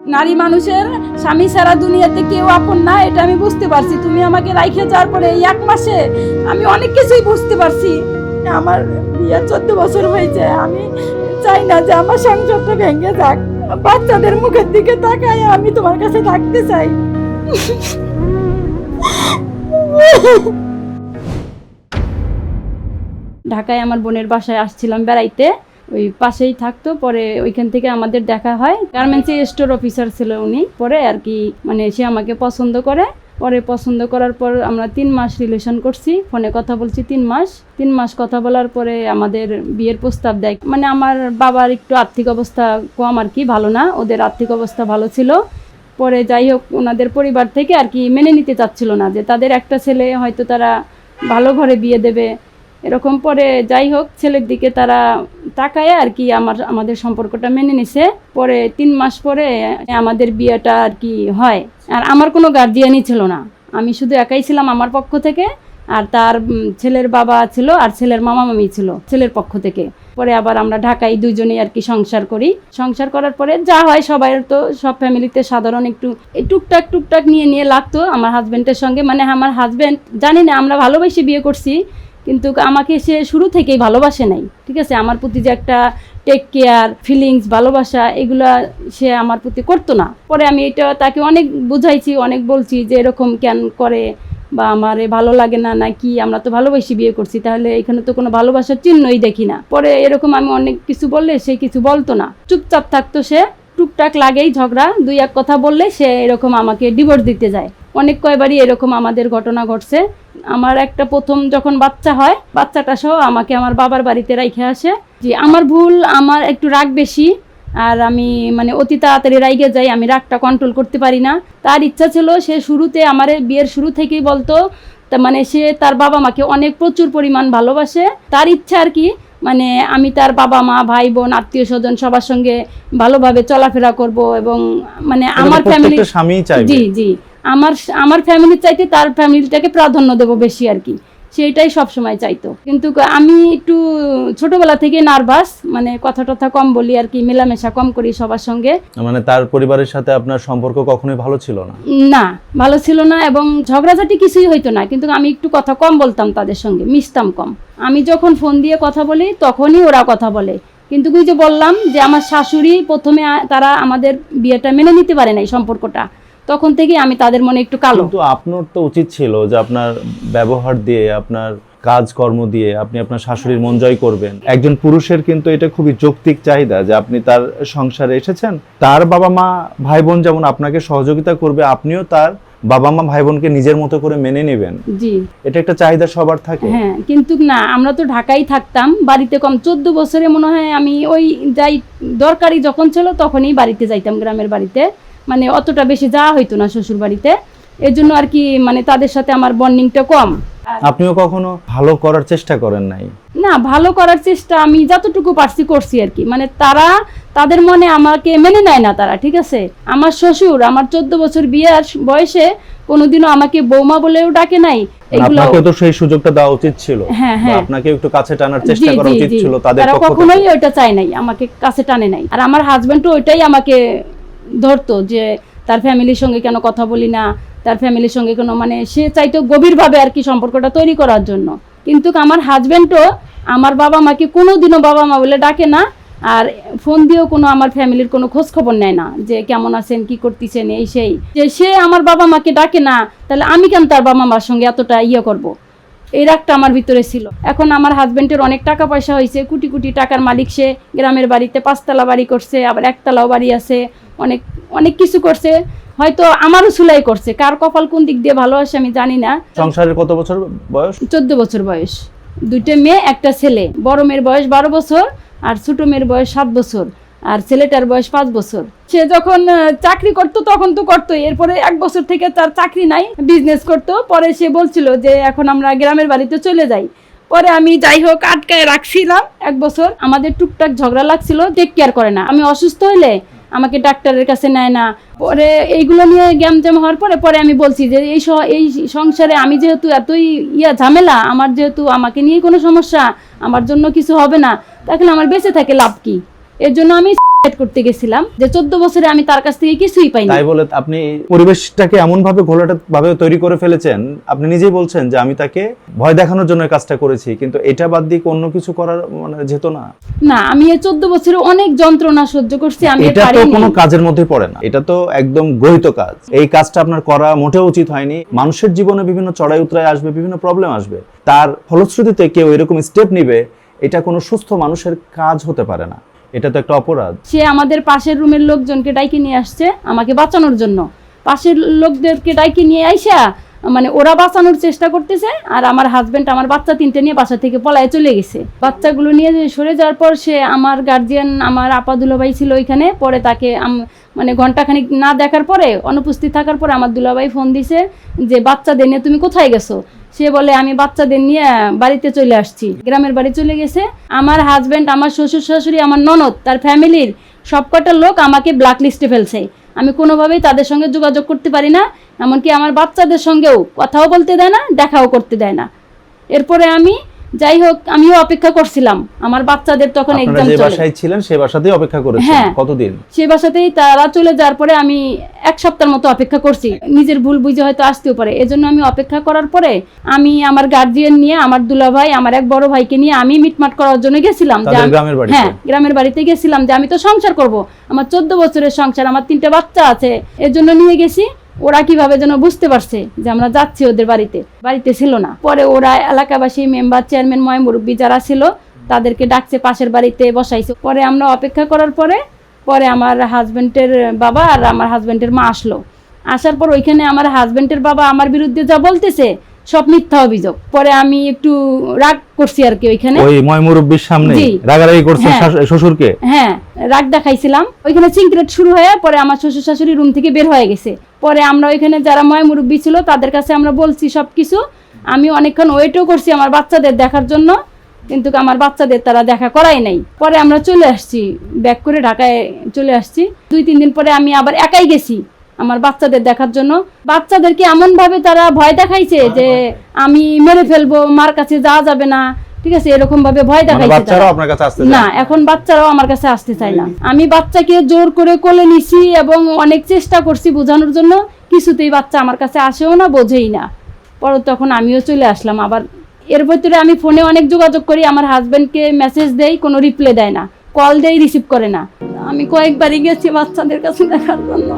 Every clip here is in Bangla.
নারী মানুষের স্বামী সারা দুনিয়াতে কেউ আপন না, এটা আমি বুঝতে পারছি। তুমি আমাকে রাইখে যাওয়ার পরে এই এক মাসে আমি অনেক কিছুই বুঝতে পারছি। আমার বিয়ে চোদ্দ বছর হয়েছে, আমি চাই না যে আমার সংসারটা ভেঙে যাক। বাচ্চাদের মুখের দিকে তাকায় আমি তোমার কাছে থাকতে চাই। ঢাকায় আমার বোনের বাসায় আসছিলাম বেড়াইতে। ওই পাশেই থাকতো, পরে ওইখান থেকে আমাদের দেখা হয়। গার্মেন্টসে স্টোর অফিসার ছিল উনি, পরে আর কি মানে সে আমাকে পছন্দ করে। পরে পছন্দ করার পর আমরা তিন মাস রিলেশন করছি ফোনে কথা বলছি তিন মাস। তিন মাস কথা বলার পরে আমাদের বিয়ের প্রস্তাব দেয়। মানে আমার বাবার একটু আর্থিক অবস্থা কম আর কি, ভালো না, ওদের আর্থিক অবস্থা ভালো ছিল। পরে যাই হোক ওনাদের পরিবার থেকে আর কি মেনে নিতে চাচ্ছিল না যে তাদের একটা ছেলে হয়তো তারা ভালো ঘরে বিয়ে দেবে এরকম পরে যাই হোক, ছেলের দিকে তারা তাকায় আর কি আমার, আমাদের সম্পর্কটা মেনে নিছে। পরে তিন মাস পরে আমাদের বিয়েটা আর কি হয়। আর আমার কোনো গার্জিয়ানই ছিল না। আমি শুধু একাই ছিলাম আমার পক্ষ থেকে, আর তার ছেলের বাবা ছিল আর ছেলের মামা মামি ছিল ছেলের পক্ষ থেকে। পরে আবার আমরা ঢাকায় দুইজনেই আর কি সংসার করি। সংসার করার পরে যা হয় সবাই তো সব ফ্যামিলিতে সাধারণ একটু টুকটাক টুকটাক নিয়ে নিয়ে লাগতো। আমার হাজবেন্ডের সঙ্গে মানে আমার হাজবেন্ড জানি না, আমরা ভালোবেসে বিয়ে করছি কিন্তু আমাকে সে শুরু থেকেই ভালোবাসে নাই, ঠিক আছে? আমার প্রতি যে একটা টেক কেয়ার ফিলিংস ভালোবাসা, এগুলা সে আমার প্রতি করতো না। পরে আমি এটা তাকে অনেক বুঝাইছি, অনেক বলছি যে এরকম কেন করে বা আমারে ভালো লাগে না নাকি আমরা তো ভালোবাসি বিয়ে করছি, তাহলে এখানে তো কোনো ভালোবাসার চিহ্নই দেখি না। পরে এরকম আমি অনেক কিছু বললে সে কিছু বলতো না। চুপচাপ থাকতো সে, টুকটাক লাগেই ঝগড়া, দুই এক কথা বললে সে এরকম আমাকে ডিভোর্স দিতে যায়। অনেক কয়বারই এরকম আমাদের ঘটনা ঘটছে। আমার একটা প্রথম যখন বাচ্চা হয় বাচ্চাটা সহ আমাকে আমার বাবার বাড়িতে রাইখে আসে। যে আমার ভুল আমার একটু রাগ বেশি আর আমি মানে অতি তাড়াতাড়ি রাইগে যাই আমি রাগটা কন্ট্রোল করতে পারি না। তার ইচ্ছা ছিল সে শুরুতে আমার বিয়ের শুরু থেকেই বলতো তা মানে সে তার বাবা মাকে অনেক প্রচুর পরিমাণ ভালোবাসে। তার ইচ্ছা আর কি মানে আমি তার বাবা মা ভাই বোন আত্মীয় স্বজন সবার সঙ্গে ভালোভাবে চলাফেরা করব এবং মানে আমার ফ্যামিলি জি জি। আমার আমার ফ্যামিলির চাইতে তার ফ্যামিলিটাকে প্রাধান্য দেবো বেশি আর কি। সেটাই সব সময় চাইতো। কিন্তু আমি একটু ছোটবেলা থেকে নার্ভাস মানে কথা টথা কম বলি আর কি মেলামেশা কম করি সবার সঙ্গে। মানে তার পরিবারের সাথে আপনার সম্পর্ক কখনোই ভালো ছিল না? না ভালো ছিল না এবং ঝগড়াঝাটি কিছুই হইতো না কিন্তু আমি একটু কথা কম বলতাম তাদের সঙ্গে মিশতাম কম। আমি যখন ফোন দিয়ে কথা বলি তখনই ওরা কথা বলে। কিন্তু ওই যে বললাম যে আমার শাশুড়ি প্রথমে তারা আমাদের বিয়েটা মেনে নিতে পারে নাই সম্পর্কটা। তখন থেকে আমি তাদের মনে একটু কালো। কিন্তু আপনার তো উচিত ছিল যে আপনার ব্যবহার দিয়ে আপনার কাজকর্ম দিয়ে আপনি আপনার শাশুড়ির মন জয় করবেন। একজন পুরুষের কিন্তু এটা খুবই যৌক্তিক চাহিদা যে আপনি তার সংসারে এসেছেন। তার বাবা মা ভাই বোন যেমন আপনাকে সহযোগিতা করবে আপনিও তার বাবা মা ভাই বোনকে নিজের মতো করে মেনে নেবেন। জি। এটা একটা চাহিদা সবার থাকে। হ্যাঁ কিন্তু না আমরা তো ঢাকায় থাকতাম বাড়িতে কম চোদ্দ বছরে মনে হয় আমি ওই যাই দরকারি যখন ছিল তখনই বাড়িতে যাইতাম গ্রামের বাড়িতে। মানে অতটা বেশি যাওয়া হইতো না শ্বশুর বাড়িতে এর জন্য আর কি মানে তাদের সাথে আমার বন্ডিংটা কম। আপনিও কখনো ভালো করার চেষ্টা করেন নাই? না ভালো করার চেষ্টা আমি যতটুকু পারছি করছি আর কি। মানে তারা তাদের মনে আমাকে মেনে নেয় না তারা ঠিক আছে? আমার শ্বশুর আমার চোদ্দ বছর বিয়ের বয়সে কোনোদিনও আমাকে বৌমা বলেও ডাকে নাই। এগুলো আপনাকে তো সেই সুযোগটা দেওয়া উচিত ছিল। হ্যাঁ, হ্যাঁ। আপনাকে একটু কাছে টানার চেষ্টা করা উচিত ছিল তাদের পক্ষ থেকে। কখনোই ওইটা চায় নাই আমাকে কাছে টানে নাই। আর আমার হাজবেন্ডও ওইটাই আমাকে ধরতো যে তার ফ্যামিলির সঙ্গে কেন কথা বলি না, তার ফ্যামিলির সঙ্গে কোনো মানে সে চাইতো গভীরভাবে আর কি সম্পর্কটা তৈরি করার জন্য। কিন্তু আমার হাজবেন্ডও আমার বাবা মাকে কোনোদিনও বাবা মা বলে ডাকে না আর ফোন দিয়েও কোনো আমার ফ্যামিলির কোনো খোঁজ খবর নেয় না যে কেমন আছেন, কি করতেছেন, এই সেই। যে সে আমার বাবা মাকে ডাকে না, তাহলে আমি কেন তার বাবা মার সঙ্গে এতটা ইয়ে করব। এই রাগটা আমার ভিতরে ছিল। এখন আমার হাজবেন্ডের অনেক টাকা পয়সা হয়েছে, কোটি কোটি টাকার মালিক সে। গ্রামের বাড়িতে পাঁচতলা বাড়ি করছে, আবার একতলাও বাড়ি আছে। অনেক অনেক কিছু করছে। হয়তো আমারও সুলাই করছে। কার কপাল কোন দিক দিয়ে ভালো আসে আমি জানি না। সংসারের কত বছর বয়স? চোদ্দ বছর বয়স। দুইটা মেয়ে একটা ছেলে। বড় মেয়ের বয়স বারো বছর আর ছোট মেয়ের বয়স সাত বছর আর ছেলেটার বয়স পাঁচ বছর। সে যখন চাকরি করতো তখন তো করতো এরপরে এক বছর থেকে তার চাকরি নাই বিজনেস করতো। পরে সে বলছিল যে এখন আমরা গ্রামের বাড়িতে চলে যাই। পরে আমি যাই হোক আটকায় রাখছিলাম এক বছর। আমাদের টুকটাক ঝগড়া লাগছিল টেক কেয়ার করে না। আমি অসুস্থ হলে আমাকে ডাক্তারের কাছে নেয় না। পরে এইগুলো নিয়ে গ্যামজাম হওয়ার পরে পরে আমি বলছি যে এই এই সংসারে আমি যেহেতু এতই ইয়া ঝামেলা, আমার যেহেতু আমাকে নিয়ে কোনো সমস্যা, আমার জন্য কিছু হবে না, তাহলে আমার বেঁচে থাকে লাভ কি? এর জন্য আমি করতে গেছিলাম যে চোদ্দ বছরে আমি তার কাছ থেকে কিছুই পাইনি। তাই বলে আপনি পরিবেশটাকে এমন ভাবে ঘোলাটা ভাবে তৈরি করে ফেলেছেন আপনি নিজেই বলছেন যে আমি তাকে ভয় দেখানোর জন্য কাজটা করেছি কিন্তু এটা বাদ দিয়ে অন্য কিছু করার মানে যেত না? না আমি এই চোদ্দ বছরে অনেক যন্ত্রণা সহ্য করছি আমি এটা তো কোনো কাজের মধ্যে পড়ে না। এটা তো একদম গৃহীত কাজ। এই কাজটা আপনার করা মোটেও উচিত হয়নি। মানুষের জীবনে বিভিন্ন চড়াই উতরাই আসবে বিভিন্ন প্রবলেম আসবে। তার ফলশ্রুতিতে কেউ এরকম স্টেপ নিবে এটা কোনো সুস্থ মানুষের কাজ হতে পারে না। এটা তো একটা অপরাধ। সে আমাদের পাশের রুমের লোকজনকে ডাইকে নিয়ে আসছে আমাকে বাঁচানোর জন্য। পাশের লোকদেরকে ডাইকে নিয়ে আইসা মানে ওরা বাঁচানোর চেষ্টা করতেছে আর আমার হাজবেন্ড আমার বাচ্চা তিনটে নিয়ে বাসা থেকে পলায় চলে গেছে। বাচ্চাগুলো নিয়ে সরে যাওয়ার পর সে আমার গার্জিয়ান আমার আপা দুলাভাই ছিল ওইখানে, পরে তাকে মানে ঘন্টাখানিক না দেখার পরে, অনুপস্থিত থাকার পরে আমার দুলাভাই ফোন দিছে যে বাচ্চাদের নিয়ে তুমি কোথায় গেছো? সে বলে, আমি বাচ্চাদের নিয়ে বাড়িতে চলে আসছি। গ্রামের বাড়ি চলে গেছে। আমার হাজব্যান্ড আমার শ্বশুর শাশুড়ি, আমার ননদ, তার ফ্যামিলির সবকটা লোক আমাকে ব্ল্যাক লিস্টে ফেলছে। আমি কোনোভাবেই তাদের সঙ্গে যোগাযোগ করতে পারি না, এমনকি আমার বাচ্চাদের সঙ্গেও কথাও বলতে দেয় না, দেখাও করতে দেয় না। এরপরে আমি যাই হোক আমিও অপেক্ষা করছিলাম। আমার বাচ্চাদের তখন এক্সাম চলে। বাসায় ছিলেন সেই বাসাতেই অপেক্ষা করেছেন? হ্যাঁ। কতদিন? সে বাসাতেই তারা চলে যাওয়ার পরে আমি এক সপ্তাহের মতো অপেক্ষা করছি। নিজের ভুল বুঝে হয়তো আসতেও পারে। এজন্য আমি অপেক্ষা করার পরে আমি আমার গার্জিয়ান নিয়ে আমার দুলা ভাই আমার এক বড় ভাইকে নিয়ে আমি মিটমাট করার জন্য গেছিলাম। গ্রামের বাড়িতে? হ্যাঁ গ্রামের বাড়িতে গেছিলাম যে আমি তো সংসার করব। আমার চোদ্দ বছরের সংসার আমার তিনটে বাচ্চা আছে। এর জন্য নিয়ে গেছি। ওরা কীভাবে যেন বুঝতে পারছে যে আমরা যাচ্ছি ওদের বাড়িতে। বাড়িতে ছিল না। পরে ওরা এলাকাবাসী মেম্বার চেয়ারম্যান ময় মুরব্বী যারা ছিল তাদেরকে ডাকছে পাশের বাড়িতে বসাইছে। পরে আমরা অপেক্ষা করার পরে পরে আমার হাজবেন্ডের বাবা আর আমার হাজবেন্ডের মা আসলো। আসার পর ওইখানে আমার হাজবেন্ডের বাবা আমার বিরুদ্ধে যা বলতেছে সব মিথ্যা অভিযোগ। পরে আমি একটু রাগ করছি আর কি ওইখানে। ওই ময় মুরব্বীর সামনে রাগারাগি করছেন হ্যাঁ। শ্বশুরকে? হ্যাঁ রাগ দেখাইছিলাম। ওইখানে সিনক্রেট শুরু হয়ে পরে আমার শ্বশুর শাশুড়ি রুম থেকে বের হয়ে গেছে। পরে আমরা ওইখানে যারা ময় মুরব্বী ছিল তাদের কাছে আমরা বলছি সব কিছু আমি অনেকক্ষণ ওয়েটও করছি আমার বাচ্চাদের দেখার জন্য কিন্তু আমার বাচ্চাদের তারা দেখা করাই নাই। পরে আমরা চলে আসছি ব্যাক করে ঢাকায় চলে আসছি। দুই তিন দিন পরে আমি আবার একাই গেছি আমার বাচ্চাদের দেখার জন্য। বাচ্চাদেরকে এমন ভাবে তারা ভয় দেখাইছে যে আমি মেরে ফেলব মার কাছে যাওয়া যাবে না। ঠিক আছে এরকম ভাবে ভয় মানে দেখাইছে আপনার কাছে আসতে না এখন বাচ্চারাও আমার কাছে আসতে চায় না। আমি বাচ্চাকে জোর করে কোলে নিছি এবং অনেক চেষ্টা করছি বোঝানোর জন্য কিছুতেই বাচ্চা আমার কাছে আসেও না বোঝেই না। পরে তখন আমিও চলে আসলাম। আবার এর ভিতরে আমি ফোনে অনেক যোগাযোগ করি আমার হাজবেন্ডকে মেসেজ দেই কোনো রিপ্লাই দেয় না। কল দেই রিসিভ করে না। আমি কয়েকবারই গেছি বাচ্চাদের কাছে দেখার জন্য।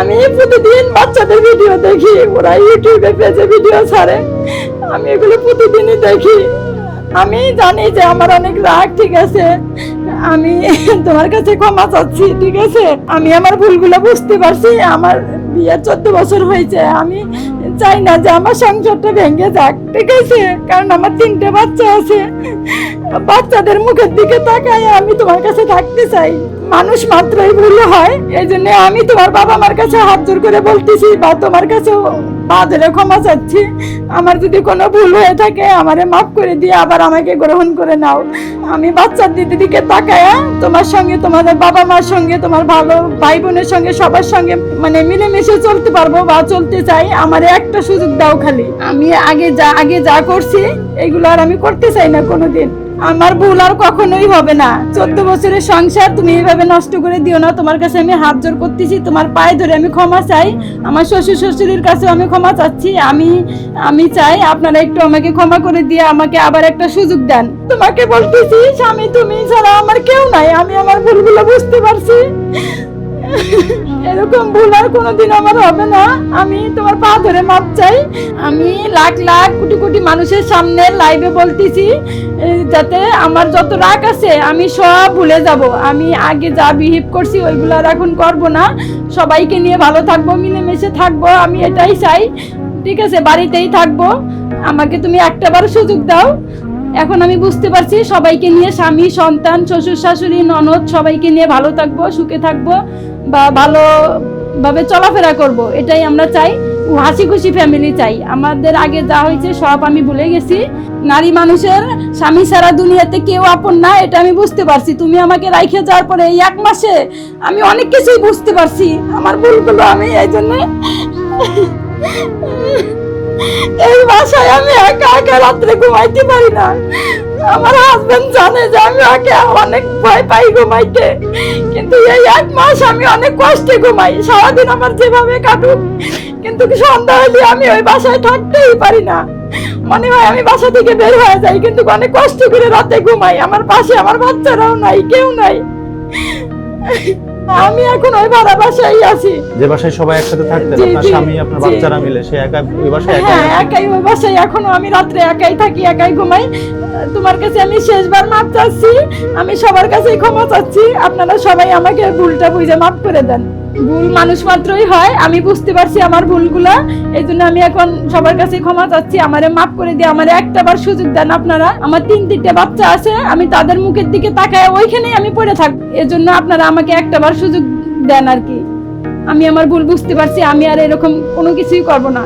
আমি প্রতিদিন বাচ্চাদের ভিডিও দেখি, ওরা ইউটিউবে পেজে ভিডিও ছাড়ে। আমি এগুলো প্রতিদিনই দেখি। আমি জানি যে আমার অনেক রাগ, ঠিক আছে? আমি তোমার কাছে ক্ষমা চাচ্ছি, ঠিক আছে? আমি আমার ভুলগুলো বুঝতে পারছি। আমার বিয়ের চোদ্দ বছর হয়েছে। আমি চাই না যে আমার সংসারটা ভেঙে যাক, ঠিক আছে? কারণ আমার তিনটে বাচ্চা আছে। বাচ্চাদের মুখের দিকে তাকায় আমি তোমার কাছে থাকতে চাই। মানুষ মাত্রই ভুল হয় এই জন্য আমি তোমার বাবা মার কাছে হাত জোর করে বলতেছি বা তোমার কাছেও পা ধরে ক্ষমা চাচ্ছি। আমার যদি কোনো ভুল হয়ে থাকে, আমারে মাফ করে দিয়ে আবার আমাকে গ্রহণ করে নাও। আমি বাচ্চার দিদি দিকে তাকায়া তোমার সঙ্গে তোমাদের বাবা মার সঙ্গে, তোমার ভালো ভাই বোনের সঙ্গে, সবার সঙ্গে মানে মিলেমিশে চলতে পারব বা চলতে চাই। আমার একটা সুযোগ দাও খালি। আমি আগে যা আগে যা করছি, এগুলো আর আমি করতে চাই না কোনোদিন। আমার ভুল আর কখনোই হবে না। চোদ্দ বছরের সংসার, তুমি এইভাবে নষ্ট করে দিও না। তোমার কাছে আমি হাত জোর করতেছি, তোমার পায়ে ধরে আমি ক্ষমা চাই। আমার শ্বশুর শ্বশুরের কাছেও আমি ক্ষমা চাচ্ছি। আমি আমি চাই আপনারা একটু আমাকে ক্ষমা করে দিয়ে আমাকে আবার একটা সুযোগ দেন। তোমাকে বলতেছি, স্বামী, তুমি ছাড়া আমার কেউ নাই। আমি আমার ভুলগুলো বুঝতে পারছি। এরকম ভুল আর কোনোদিন আমার হবে না। আমি তোমার পা ধরে মাপ চাই। আমি লাখ লাখ কোটি কোটি মানুষের সামনে লাইভে বলতেছি যাতে আমার যত রাগ আছে, আমি সব ভুলে যাব। আমি আগে যা বিহেভ করছি, ওইগুলো আর এখন করব না। সবাইকে নিয়ে ভালো থাকব, মিলেমিশে থাকব, আমি এটাই চাই। ঠিক আছে, বাড়িতেই থাকব। আমাকে তুমি একটাবার সুযোগ দাও। এখন আমি বুঝতে পারছি, সবাইকে নিয়ে স্বামী, সন্তান, শ্বশুর, শাশুড়ি, ননদ, সবাইকে নিয়ে ভালো থাকব, সুখে থাকব। বা ভালো ভাবে চলাফেরা করব, এটাই আমরা চাই। হাসি খুশি ফ্যামিলি চাই। আমাদের আগে যা হয়েছে সব আমি ভুলে গেছি। নারী মানুষের স্বামী সারা দুনিয়াতে কেউ আপন না, এটা আমি বুঝতে পারছি। তুমি আমাকে রাইখে যাওয়ার পরে এই এক মাসে আমি অনেক কিছুই বুঝতে পারছি। আমার ভুলগুলো আমি এই জন্য এই বাসায় আমি একা একা রাত্রে ঘুমাইতে পারি না। আমার হাজবেন্ড জানে যে আমি ওকে অনেক ভয় পাই ঘুমাইতে। কিন্তু এই এক মাস আমি অনেক কষ্টে ঘুমাই। সারাদিন আমার যেভাবে কাটুক, কিন্তু সন্ধ্যা হলে আমি ওই বাসায় থাকতেই পারি না। মনে হয় আমি বাসা থেকে বের হয়ে যাই, কিন্তু অনেক কষ্ট করে রাতে ঘুমাই। আমার পাশে আমার বাচ্চারাও নাই, কেউ নাই। আমি এখন ওই ভাড়া বাসায় আছি। যে বাসায় সবাই একসাথে থাকতেন আপনার স্বামী আপনার বাচ্চারা মিলে সে একা ওই বাসায় একা হ্যাঁ একাই ওই বাসায়। এখনও আমি রাত্রে একাই থাকি একাই ঘুমাই। তোমার কাছে আমি শেষবার মাপ চাচ্ছি। আমি সবার কাছেই ক্ষমা চাচ্ছি। আপনারা সবাই আমাকে ভুলটা বুঝে মাফ করে দেন। ভুল মানুষ মাত্রই হয়, আমি বুঝতে পারছি আমার ভুলগুলা এই জন্য আমি এখন সবার কাছে ক্ষমা চাচ্ছি, আমারে মাফ করে দিয়ে আমার একটা বার সুযোগ দেন আপনারা। আমার তিন তিনটে বাচ্চা আছে, আমি তাদের মুখের দিকে তাকায় ওইখানেই আমি পড়ে থাক, এজন্য আপনারা আমাকে একটা বার সুযোগ দেন আর কি। আমি আমার ভুল বুঝতে পারছি, আমি আর এরকম কোনো কিছুই করব না।